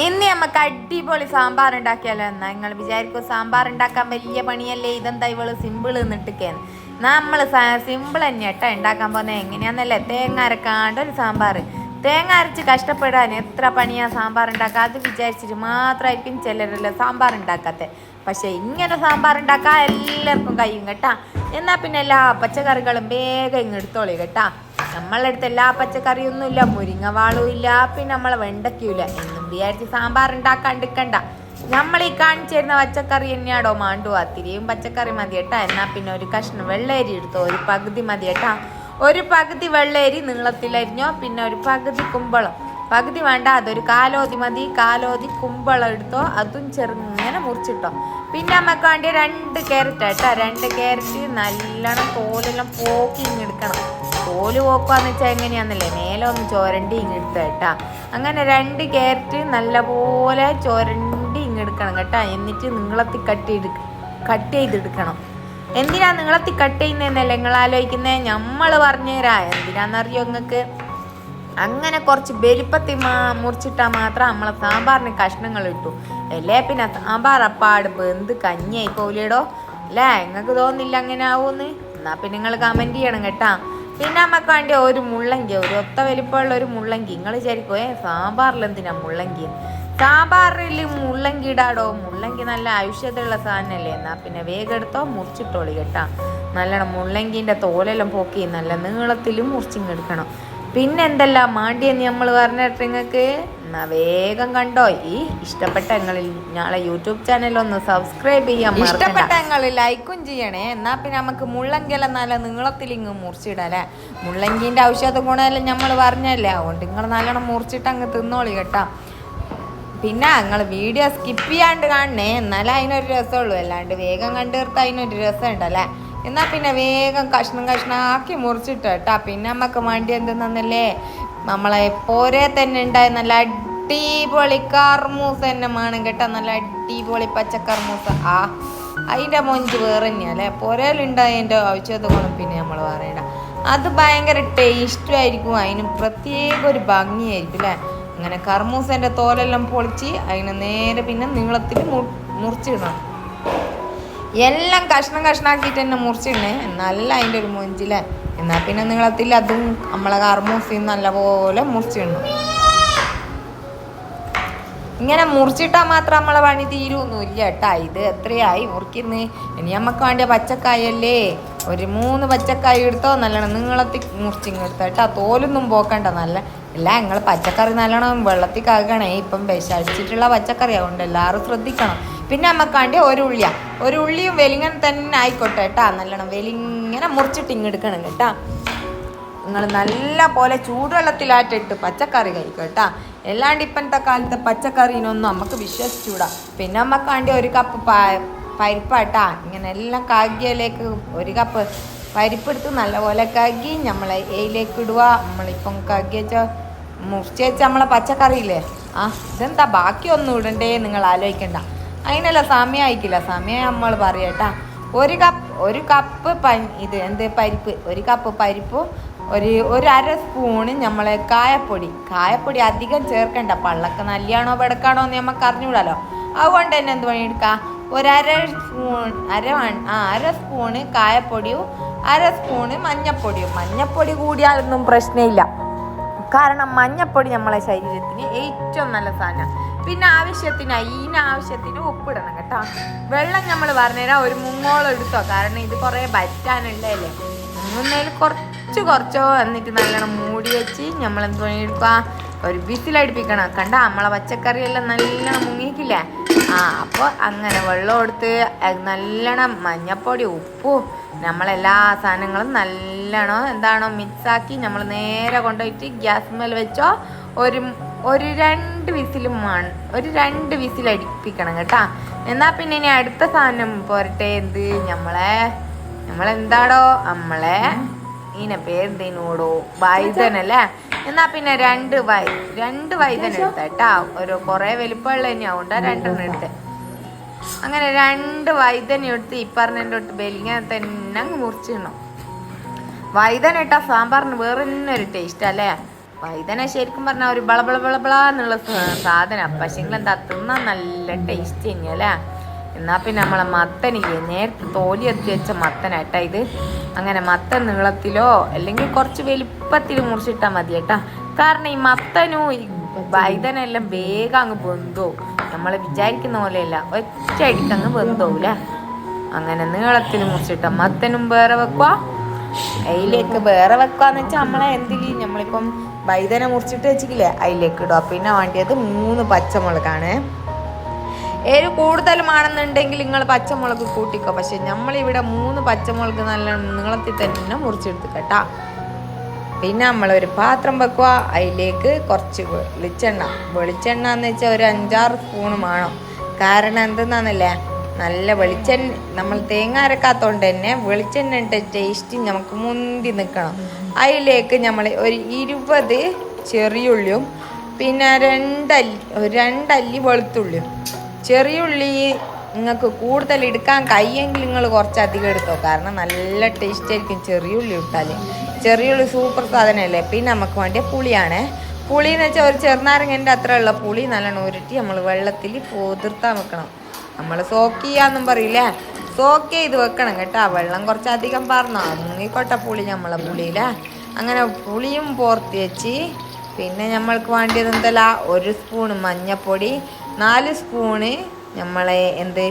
ഇന്ന് നമുക്ക് അടിപൊളി സാമ്പാർ ഉണ്ടാക്കിയാലോ എന്നാ? നിങ്ങൾ വിചാരിക്കും സാമ്പാർ ഉണ്ടാക്കാൻ വലിയ പണിയല്ലേ? ഇതെന്താ ഇവൾ സിമ്പിൾ നിന്നിട്ടൊക്കെയാണ് നമ്മൾ സിമ്പിൾ തന്നെ കേട്ടോ ഉണ്ടാക്കാൻ പോകുന്നത് എങ്ങനെയാന്നല്ലേ? തേങ്ങ അരക്കാണ്ട് ഒരു സാമ്പാർ. തേങ്ങ അരച്ച് കഷ്ടപ്പെടാൻ എത്ര പണിയാ സാമ്പാർ ഉണ്ടാക്കുക അത് വിചാരിച്ചിട്ട് മാത്രമായിരിക്കും ചിലരല്ല സാമ്പാർ ഉണ്ടാക്കാത്ത. പക്ഷെ ഇങ്ങനെ സാമ്പാർ ഉണ്ടാക്കാൻ എല്ലാവർക്കും കഴിയും കേട്ടാ. എന്നാൽ പിന്നെ എല്ലാ പച്ചക്കറികളും വേഗം ഇങ്ങ് എടുത്തോളി കേട്ടാ. നമ്മളെ അടുത്ത് എല്ലാ പച്ചക്കറിയൊന്നും ഇല്ല മുരിങ്ങ വാളും ഇല്ല പിന്നെ നമ്മളെ വെണ്ടക്കൂല എന്നും വിചാരിച്ച് സാമ്പാർ ഉണ്ടാക്കാൻ എടുക്കണ്ട. നമ്മൾ ഈ കാണിച്ചു തരുന്ന പച്ചക്കറി തന്നെയാടോ മാണ്ടു. അത്തിരിയും പച്ചക്കറി മതി കേട്ടാ എന്നാ പിന്നെ ഒരു കഷ്ണം വെള്ളേരി എടുത്തോ. ഒരു പകുതി മതി കേട്ടാ ഒരു പകുതി വെള്ളേരി നീളത്തിലരിഞ്ഞോ പിന്നെ ഒരു പകുതി കുമ്പളം. പകുതി വേണ്ട അതൊരു കാലോതി മതി. കാലോതി കുമ്പളം എടുത്തോ അതും ചെറുങ്ങനെ മുറിച്ചിട്ടോ. പിന്നെ നമുക്ക് വേണ്ടി രണ്ട് ക്യാരറ്റ് കേട്ടോ രണ്ട് ക്യാരറ്റ് നല്ലോണം തോലെല്ലാം പോക്കി ഇങ്ങെടുക്കണം തോൽ പോക്കാന്ന് വെച്ചാൽ എങ്ങനെയാണെന്നല്ലേ മേലെ ഒന്ന് ചോരണ്ടി ഇങ്ങെടുത്ത കേട്ടാ. അങ്ങനെ രണ്ട് ക്യാരറ്റ് നല്ലപോലെ ചോരണ്ടി ഇങ്ങെടുക്കണം കേട്ടാ. എന്നിട്ട് നീളത്തിൽ കട്ട് ചെയ്ത് കട്ട് ചെയ്തെടുക്കണം. എന്തിനാ നീളത്തിൽ കട്ട് ചെയ്യുന്നതെന്നല്ലേ നിങ്ങൾ ആലോചിക്കുന്നത് നമ്മൾ പറഞ്ഞുതരാ എന്തിനാന്നറിയോ നിങ്ങൾക്ക് അങ്ങനെ കുറച്ച് വലിപ്പത്തിൽ മാ മുറിച്ചിട്ടാൽ മാത്രം നമ്മളെ സാമ്പാറിന് കഷ്ണങ്ങൾ ഇട്ടു. അല്ലേ? പിന്നെ സാമ്പാർ അപ്പാട് ബന്ധ് കഞ്ഞിയായി പോലെടോ അല്ലേ? നിങ്ങൾക്ക് തോന്നില്ല അങ്ങനെ ആവൂന്ന്? എന്നാൽ പിന്നെ നിങ്ങൾ കമന്റ് ചെയ്യണം കേട്ടാ. പിന്നെ നമുക്ക് വേണ്ടി ഒരു മുള്ളങ്കി ഒരു ഒത്ത വലിപ്പമുള്ള ഒരു മുള്ളങ്കി. നിങ്ങൾ വിചാരിക്കും ഏ സാമ്പാറിൽ എന്തിനാ മുള്ളങ്കി? സാമ്പാറിൽ മുള്ളങ്കി ഇടാടോ മുള്ളങ്കി നല്ല ഔഷധമുള്ള സാധനമല്ലേ എന്നാ പിന്നെ വേഗം എടുത്തോ മുറിച്ചിട്ടോളി കേട്ടാ. നല്ലോണം മുള്ളങ്കിന്റെ തോലെല്ലാം പോക്കി നല്ല നീളത്തിൽ മുറിച്ചിങ്ങെടുക്കണം പിന്നെ എന്തെല്ലാം മാണ്ടിയെന്ന് നമ്മൾ പറഞ്ഞിട്ട് നിങ്ങൾക്ക് എന്നാ വേഗം കണ്ടോ. ഈ ഇഷ്ടപ്പെട്ട ഞങ്ങളിൽ ഞങ്ങളെ യൂട്യൂബ് ചാനൽ ഒന്ന് സബ്സ്ക്രൈബ് ചെയ്യാൻ ഇഷ്ടപ്പെട്ട ഞങ്ങൾ ലൈക്കും ചെയ്യണേ. എന്നാ പിന്നെ നമുക്ക് മുള്ളങ്കിയല്ല നല്ല നീളത്തിൽ ഇങ്ങ് മുറിച്ചിടല്ലേ മുള്ളങ്കീന്റെ ഔഷധ ഗുണമെല്ലാം നമ്മൾ പറഞ്ഞല്ലേ. അതുകൊണ്ട് നിങ്ങൾ നല്ലോണം മുറിച്ചിട്ട് അങ്ങ് തിന്നോളി കേട്ടോ. പിന്നെ നിങ്ങൾ വീഡിയോ സ്കിപ്പ് ചെയ്യാണ്ട് കാണണേ. എന്നാലേ അതിനൊരു രസമുള്ളൂ. അല്ലാണ്ട് വേഗം കണ്ടു തീർത്ത് അതിനൊരു രസം ഉണ്ടല്ലേ എന്നാൽ പിന്നെ വേഗം കഷ്ണം കഷ്ണമാക്കി മുറിച്ചിട്ട് കേട്ടോ പിന്നെ നമുക്ക് വേണ്ടി എന്തെന്നല്ലേ നമ്മളെ പോരെ തന്നെ ഉണ്ടായ നല്ല അടിപൊളി കർമൂസ തന്നെ വേണം കേട്ടോ. നല്ല അടിപൊളി പച്ചക്കർമൂസ ആ അതിന്റെ മൊഞ്ച് വേറെ തന്നെയല്ലേ അല്ലേ ഔഷധ ഗുണം പിന്നെ നമ്മൾ പറയണ്ട. അത് ഭയങ്കര ടേസ്റ്റും ആയിരിക്കും. അതിന് പ്രത്യേക ഒരു ഭംഗിയായിരിക്കും അല്ലേ? അങ്ങനെ കർമൂസന്റെ തോലെല്ലാം പൊളിച്ച് അതിനെ നേരെ പിന്നെ നീളത്തിൽ മുറിച്ചിടണം. എല്ലാം കഷ്ണം കഷ്ണാക്കിയിട്ട് തന്നെ മുറിച്ചിടണേ എന്നല്ല അതിന്റെ ഒരു മൊഞ്ചിലെ. എന്നാൽ പിന്നെ നീളത്തിൽ അതും നമ്മളെ കർമൂസയും നല്ലപോലെ മുറിച്ചിടണം. ഇങ്ങനെ മുറിച്ചിട്ടാൽ മാത്രം നമ്മളെ പണി തീരുമൊന്നുമില്ല കേട്ടാ. ഇത് എത്രയായി മുറിക്കുന്നത് ഇനി നമുക്ക് വേണ്ടിയ പച്ചക്കായല്ലേ? ഒരു മൂന്ന് പച്ചക്കായ എടുത്തോ നല്ലോണം നീളത്തിൽ മുറിച്ചിങ്ങെടുത്തോ കേട്ടാ. തോലൊന്നും പോക്കണ്ട. നല്ല അല്ല നിങ്ങൾ പച്ചക്കറി നല്ലോണം വെള്ളത്തിൽ കഴുകണേ ഇപ്പം വിഷടിച്ചിട്ടുള്ള പച്ചക്കറി അതുകൊണ്ട് എല്ലാവരും ശ്രദ്ധിക്കണം. പിന്നെ നമുക്ക് ഒരു ഉള്ളിയ. ഒരു ഉള്ളിയും വെലിങ്ങനെ തന്നെ ആയിക്കോട്ടെ കേട്ടാ നല്ലോണം വെലിങ്ങനെ മുറിച്ചിട്ട് ഇങ്ങെടുക്കണം കേട്ടാ. നിങ്ങൾ നല്ല പോലെ ചൂടുവെള്ളത്തിലായിട്ടിട്ട് പച്ചക്കറി കഴിക്കും കേട്ടാ അല്ലാണ്ട് ഇപ്പോഴത്തെ കാലത്തെ പച്ചക്കറീനൊന്നും നമുക്ക് വിശ്വസിച്ചൂടാ. പിന്നെ നമുക്ക് ഒരു കപ്പ് പരിപ്പാട്ടാ ഇങ്ങനെ എല്ലാം കാകിയയിലേക്ക് ഒരു കപ്പ് പരിപ്പെടുത്ത് നല്ലപോലെ കഴുകി നമ്മളെ എയിലേക്ക് ഇടുക. നമ്മളിപ്പം കഴുകി വെച്ചാൽ മുറിച്ച് വെച്ച നമ്മളെ പച്ചക്കറിയില്ലേ? ആ ഇതെന്താ? ബാക്കിയൊന്നും ഇടണ്ടേ? നിങ്ങൾ ആലോചിക്കണ്ട. അതിനല്ല സമയം ആയിക്കില്ല സമയം നമ്മൾ പറയട്ടാ ഒരു കപ്പ് ഒരു കപ്പ് പ ഇത് എന്ത് പരിപ്പ് ഒരു കപ്പ് പരിപ്പും ഒരു ഒരു അര സ്പൂണ് നമ്മളെ കായപ്പൊടി. കായപ്പൊടി അധികം ചേർക്കണ്ട. പള്ളക്ക് നല്ലയാണോ വെടക്കാണോ എന്ന് നമുക്ക് അറിഞ്ഞൂടാലോ. അതുകൊണ്ട് തന്നെ എന്ത് പണിയെടുക്കാം? അര സ്പൂൺ അര ആ അര സ്പൂണ് കായപ്പൊടിയും അര സ്പൂണ് മഞ്ഞപ്പൊടിയും. മഞ്ഞപ്പൊടി കൂടിയാലൊന്നും പ്രശ്നമില്ല. കാരണം മഞ്ഞപ്പൊടി നമ്മളെ ശരീരത്തിന് ഏറ്റവും നല്ല സാധനമാണ് പിന്നെ ആവശ്യത്തിനായി ഈ ആവശ്യത്തിന് ഉപ്പിടണം കേട്ടോ. വെള്ളം നമ്മൾ പറഞ്ഞുതരാം ഒരു മുങ്ങോളം എടുത്തോ. കാരണം ഇത് കുറേ വറ്റാനുള്ളതല്ലേ. മുങ്ങുന്നതിൽ കുറച്ച് കുറച്ചോ എന്നിട്ട് നല്ലോണം മൂടി വെച്ച് നമ്മൾ എന്ത് പണിയെടുക്കുക? ഒരു ബിസിലടിപ്പിക്കണം കണ്ട നമ്മളെ പച്ചക്കറിയെല്ലാം നല്ലോണം മുങ്ങിക്കില്ലേ? ആ അപ്പോൾ അങ്ങനെ വെള്ളം എടുത്ത് നല്ലോണം മഞ്ഞപ്പൊടി ഉപ്പും നമ്മളെല്ലാ സാധനങ്ങളും നല്ലോണം എന്താണോ മിക്സാക്കി നമ്മൾ നേരെ കൊണ്ടുപോയിട്ട് ഗ്യാസ് മേൽ വെച്ചോ. ഒരു ഒരു രണ്ട് വിസിലും ഒരു രണ്ട് വിസിൽ അടിപ്പിക്കണം കേട്ടാ. എന്നാ പിന്നെ ഇനി അടുത്ത സാധനം പോരട്ടെ എന്ത്? നമ്മളെ നമ്മളെന്താടോ നമ്മളെ ഇതിനെ പേരെന്തേനോടോ? വൈദ്യനല്ലേ എന്നാ പിന്നെ രണ്ട് വൈ രണ്ട് വൈദ്യൻ എടുത്തേട്ടാ ഒരു കുറേ വലിപ്പമുള്ള തന്നെയാവുണ്ടാ രണ്ടെണ്ണം എടുത്ത്. അങ്ങനെ രണ്ട് വൈദന എടുത്ത് ഈ പറഞ്ഞതിന്റെ തൊട്ട് ബലിങ്ങ തന്നെ അങ്ങ് മുറിച്ചിടണം. വൈദന ഇട്ട സാമ്പാറിന് വേറെ തന്നെ ഒരു ടേസ്റ്റ് അല്ലേ? വൈദന ശരിക്കും പറഞ്ഞാൽ ഒരു ബളബള ബള ബള ബള എന്നുള്ള സാധനം പക്ഷെങ്കിൽ എന്താ നല്ല ടേസ്റ്റ് തന്നെയല്ലേ എന്നാ പിന്നെ നമ്മളെ മത്തനില്ലേ നേരത്തെ തോലി എത്തി വെച്ച മത്തനായിട്ടാ ഇത്. അങ്ങനെ മത്തൻ നീളത്തിലോ അല്ലെങ്കിൽ കുറച്ച് വലിപ്പത്തിൽ മുറിച്ചിട്ടാൽ മതി കേട്ടാ കാരണം ഈ മത്തനും ഈ വൈദനെല്ലാം വേഗം അങ്ങ് വെന്തോവും. നമ്മൾ വിചാരിക്കുന്ന പോലെയല്ല. ഒറ്റ അടിക്കങ്ങ് അങ്ങ് വെന്തോവില്ലേ അങ്ങനെ നീളത്തിൽ മുറിച്ചിട്ട മത്തനും വേറെ വെക്കുക അതിലേക്ക് വേറെ വെക്കാന്ന് വെച്ചാൽ നമ്മളെ എന്തിൽ നമ്മളിപ്പം വൈതന മുറിച്ചിട്ട് വെച്ചിട്ടില്ലേ അതിലേക്ക് ഇടുക പിന്നെ വേണ്ടിയത് മൂന്ന് പച്ചമുളകാണ്. ഏത് കൂടുതലുമാണെന്നുണ്ടെങ്കിൽ നിങ്ങൾ പച്ചമുളക് കൂട്ടിക്കോ. പക്ഷെ നമ്മളിവിടെ മൂന്ന് പച്ചമുളക് നല്ല നീളത്തിൽ തന്നെ മുറിച്ചെടുത്ത് കേട്ടാ പിന്നെ നമ്മളൊരു പാത്രം വെക്കുക. അതിലേക്ക് കുറച്ച് വെളിച്ചെണ്ണ. വെളിച്ചെണ്ണ എന്ന് വെച്ചാൽ ഒരു അഞ്ചാറ് സ്പൂൺ വേണം. കാരണം എന്തെന്നാന്നല്ലേ? നല്ല വെളിച്ചെണ്ണ നമ്മൾ തേങ്ങ അരക്കാത്തോണ്ട് തന്നെ വെളിച്ചെണ്ണയുടെ ടേസ്റ്റ് നമുക്ക് മുന്തി നിൽക്കണം അതിലേക്ക് നമ്മൾ ഒരു ഇരുപത് ചെറിയുള്ളിയും പിന്നെ രണ്ടല്ലി രണ്ടല്ലി വെളുത്തുള്ളിയും. ചെറിയ ഉള്ളി നിങ്ങൾക്ക് കൂടുതൽ എടുക്കാൻ കഴിയെങ്കിൽ നിങ്ങൾ കുറച്ചധികം എടുത്തോ. കാരണം നല്ല ടേസ്റ്റ് ആയിരിക്കും ചെറിയ ഉള്ളി ഇട്ടാൽ ചെറിയ ഉള്ളി സൂപ്പർ സാധനമല്ലേ പിന്നെ നമുക്ക് വേണ്ടിയ പുളിയാണ്. പുളി എന്ന് വെച്ചാൽ ഒരു ചെറുനാരങ്ങന്റെ അത്ര ഉള്ള പുളി നല്ലോണം ഉരുട്ടി നമ്മൾ വെള്ളത്തിൽ പോതിർത്താൻ വെക്കണം. നമ്മൾ സോക്ക് ചെയ്യാന്നും പറയില്ലേ? സോക്ക് ചെയ്ത് വെക്കണം കേട്ടോ. വെള്ളം കുറച്ചധികം പറഞ്ഞോ മുങ്ങിക്കൊട്ട പുളി നമ്മളെ പുളിയില്ലേ അങ്ങനെ പുളിയും പോർത്തി വെച്ച്. പിന്നെ നമ്മൾക്ക് വേണ്ടിയത് എന്തല്ല? ഒരു സ്പൂണ് മഞ്ഞപ്പൊടി നാല് സ്പൂണ് നമ്മളെ എന്ത്?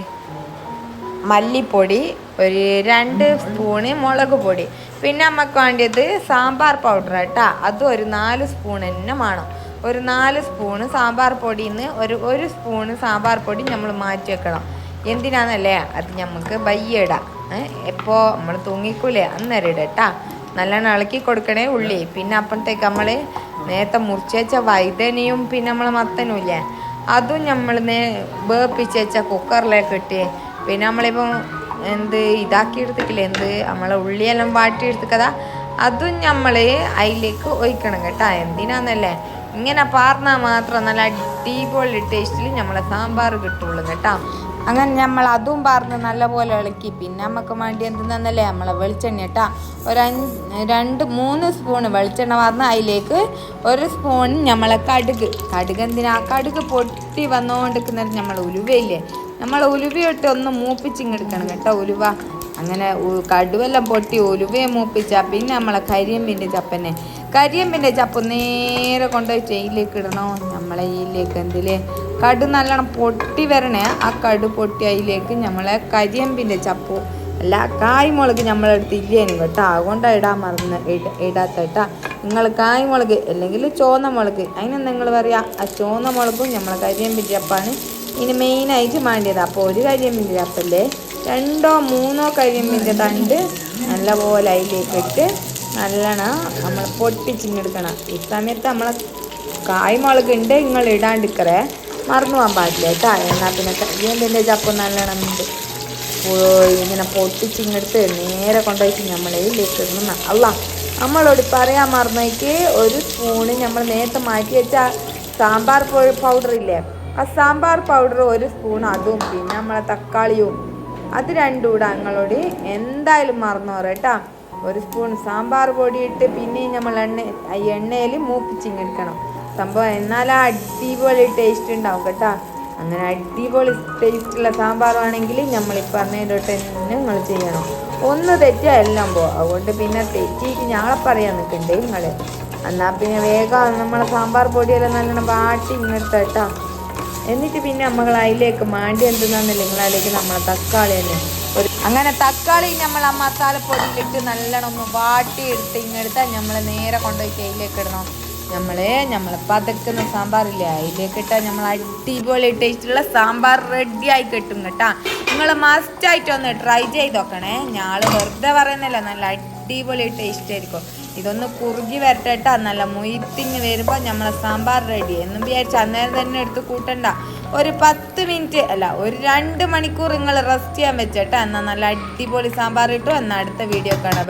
മല്ലിപ്പൊടി ഒരു രണ്ട് സ്പൂണ് മുളക് പൊടി. പിന്നെ നമുക്ക് വേണ്ടിയത് സാമ്പാർ പൗഡർ കേട്ടോ. അതും ഒരു നാല് സ്പൂൺ തന്നെ വേണം. ഒരു നാല് സ്പൂണ് സാമ്പാർ പൊടിയിൽ നിന്ന് ഒരു ഒരു സ്പൂണ് സാമ്പാർ പൊടി നമ്മൾ മാറ്റി വെക്കണം. എന്തിനാണെന്നല്ലേ അത് നമുക്ക് ബയ്യ എപ്പോൾ നമ്മൾ തൂങ്ങിക്കൂലേ? അന്നേരം ഇടാം കേട്ടാ നല്ലോണം ഇളക്കി കൊടുക്കണേ ഉള്ളി. പിന്നെ അപ്പോഴത്തേക്ക് നമ്മൾ നേരത്തെ മുറിച്ച് വെച്ച വൈതനയും പിന്നെ നമ്മൾ മത്തനും ഇല്ലേ? അതും നമ്മൾ നേ വെച്ച കുക്കറിലേക്ക് ഇട്ട് പിന്നെ നമ്മളിപ്പം എന്ത് ഇതാക്കി എടുത്തിട്ടില്ലേ എന്ത്? നമ്മളെ ഉള്ളിയെല്ലാം വാട്ടി എടുത്തിക്കതാ അതും നമ്മൾ അതിലേക്ക് ഒഴിക്കണം കേട്ടോ. എന്തിനാന്നല്ലേ? ഇങ്ങനെ പാർന്നാൽ മാത്രം നല്ല അടിപൊളി ടേസ്റ്റിൽ നമ്മളെ സാമ്പാർ കിട്ടുള്ളൂ കേട്ടോ. അങ്ങനെ നമ്മൾ അതും പാർന്ന് നല്ലപോലെ ഇളക്കി. പിന്നെ നമുക്ക് വേണ്ടി എന്തെന്നല്ലേ? നമ്മളെ വെളിച്ചെണ്ണ കേട്ടാ ഒരു രണ്ട് മൂന്ന് സ്പൂൺ വെളിച്ചെണ്ണ പാർന്ന് അതിലേക്ക് ഒരു സ്പൂൺ നമ്മളെ കടുക്. കടുക് എന്തിനാ? കടുക് പൊട്ടി വന്നുകൊണ്ടിരിക്കുന്നത് നമ്മൾ ഉലുവയില്ലേ? നമ്മൾ ഉലുവയിട്ട് ഒന്ന് മൂപ്പിച്ചിങ്ങെടുക്കണം കേട്ടോ ഉലുവ. അങ്ങനെ കടുവെല്ലാം പൊട്ടി ഉലുവയെ മൂപ്പിച്ചാൽ പിന്നെ നമ്മളെ കരിയമ്പിന്റെ ചപ്പനെ കരിയമ്പിന്റെ ചപ്പ് നേരെ കൊണ്ടുപോയി ചെയിലേക്ക് ഇടണോ? നമ്മളെ ഇതിലേക്ക് എന്തിലേ? കടു നല്ലോണം പൊട്ടി വരണേ. ആ കടു പൊട്ടി അതിലേക്ക് നമ്മളെ കരിയമ്പിന്റെ ചപ്പു അല്ല കായ്മുളക് നമ്മളെടുത്ത് ഇല്ലേനും കേട്ടോ. അതുകൊണ്ടാണ് ഇടാൻ മറന്ന് ഇട- ഇടാത്ത കേട്ടാ. നിങ്ങൾ കായ്മുളക് അല്ലെങ്കിൽ ചുവന്ന മുളക്. അതിന് നിങ്ങൾ പറയാം ആ ചുവന്ന മുളകും നമ്മളെ കരിയമ്പിന്റെ ചപ്പാണ് ഇനി മെയിനായിട്ട് വേണ്ടിയത് അപ്പോൾ ഒരു കരിയമ്പിന്റെ ചപ്പല്ലേ രണ്ടോ മൂന്നോ കരിയമ്പിന്റെ തണ്ട് നല്ലപോലെ അതിലേക്ക് ഇട്ട് നല്ലോണം. നമ്മൾ പൊട്ടിച്ചിങ്ങെടുക്കണം. ഈ സമയത്ത് നമ്മൾ കായ്മുളക് ഉണ്ട് നിങ്ങൾ ഇടാണ്ടിക്കറേ മറന്നു പോകാൻ പാടില്ല കേട്ടോ. എന്നാൽ പിന്നെ ഇതിന്റെ ചപ്പ് നല്ലോണം ഉണ്ട് ഇങ്ങനെ പൊട്ടിച്ചിങ്ങെടുത്ത് നേരെ കൊണ്ടുപോയിട്ട് നമ്മൾ ഇതിലേക്ക് ഇടണം അല്ല നമ്മളോട് പറയാൻ മറന്നേക്ക്. ഒരു സ്പൂണ് നമ്മൾ നേരത്തെ മാറ്റി വെച്ച സാമ്പാർ പൗഡർ ഇല്ലേ? ആ സാമ്പാർ പൗഡർ ഒരു സ്പൂൺ അതും പിന്നെ നമ്മളെ തക്കാളിയും. അത് രണ്ടും കൂടെ നിങ്ങളോട് എന്തായാലും മറന്നു കേട്ടാ. ഒരു സ്പൂൺ സാമ്പാർ പൊടി ഇട്ട് പിന്നെയും നമ്മൾ എണ്ണ എണ്ണയിൽ മൂപ്പിച്ചിങ്ങെടുക്കണം സംഭവം എന്നാലും ആ അടിപൊളി ടേസ്റ്റ് ഉണ്ടാവും കേട്ടോ. അങ്ങനെ അടിപൊളി ടേസ്റ്റുള്ള സാമ്പാറാണെങ്കിൽ നമ്മൾ ഈ പറഞ്ഞതിലോട്ട് നിങ്ങൾ ചെയ്യണം. ഒന്ന് തെറ്റിയാൽ എല്ലാം പോകും അതുകൊണ്ട് പിന്നെ തെറ്റിയിട്ട് ഞങ്ങളെ പറയാൻ നിൽക്കണ്ടേ നിങ്ങൾ എന്നാൽ പിന്നെ വേഗം നമ്മളെ സാമ്പാർ പൊടിയെല്ലാം നല്ലോണം വാട്ടി ഇങ്ങോട്ട് കേട്ടോ. എന്നിട്ട് പിന്നെ നമ്മൾ അതിലേക്ക് മാണ്ടി എന്തെന്നാന്നില്ല നിങ്ങൾ അതിലേക്ക് നമ്മളെ തക്കാളി തന്നെ അങ്ങനെ തക്കാളി നമ്മൾ ആ മസാലപ്പൊടിയിലിട്ട് നല്ലോണം ഒന്ന് വാട്ടി എടുത്ത് ഇങ്ങെടുത്താൽ നമ്മൾ നേരെ കൊണ്ടുപോയി കയ്യിലേക്ക് ഇടണം. നമ്മൾ നമ്മൾ പതക്കുന്ന സാമ്പാറില്ലേ അതിലേക്ക് ഇട്ടാൽ നമ്മൾ അടിപൊളി ടേസ്റ്റുള്ള സാമ്പാർ റെഡി ആയി കിട്ടും കേട്ടാ. നിങ്ങൾ മസ്റ്റായിട്ടൊന്ന് ട്രൈ ചെയ്ത് നോക്കണേ. ഞാൾ വെറുതെ പറയുന്നില്ല നല്ല അടിപൊളി ടേസ്റ്റ് ആയിരിക്കും ഇതൊന്ന് കുറുകി വരട്ടെട്ടാ നല്ല മൊയ്ത്തിങ് വരുമ്പോൾ നമ്മളെ സാമ്പാർ റെഡി എന്നും വിചാരിച്ച അന്നേരം തന്നെ എടുത്ത് കൂട്ടണ്ട. ഒരു പത്ത് മിനിറ്റ് അല്ല ഒരു രണ്ട് മണിക്കൂർ നിങ്ങൾ റെസ്റ്റ് ചെയ്യാൻ വെച്ചേട്ടാ. എന്നാൽ നല്ല അടിപൊളി സാമ്പാർ ഇട്ടു എന്നാൽ അടുത്ത വീഡിയോ കാണാം.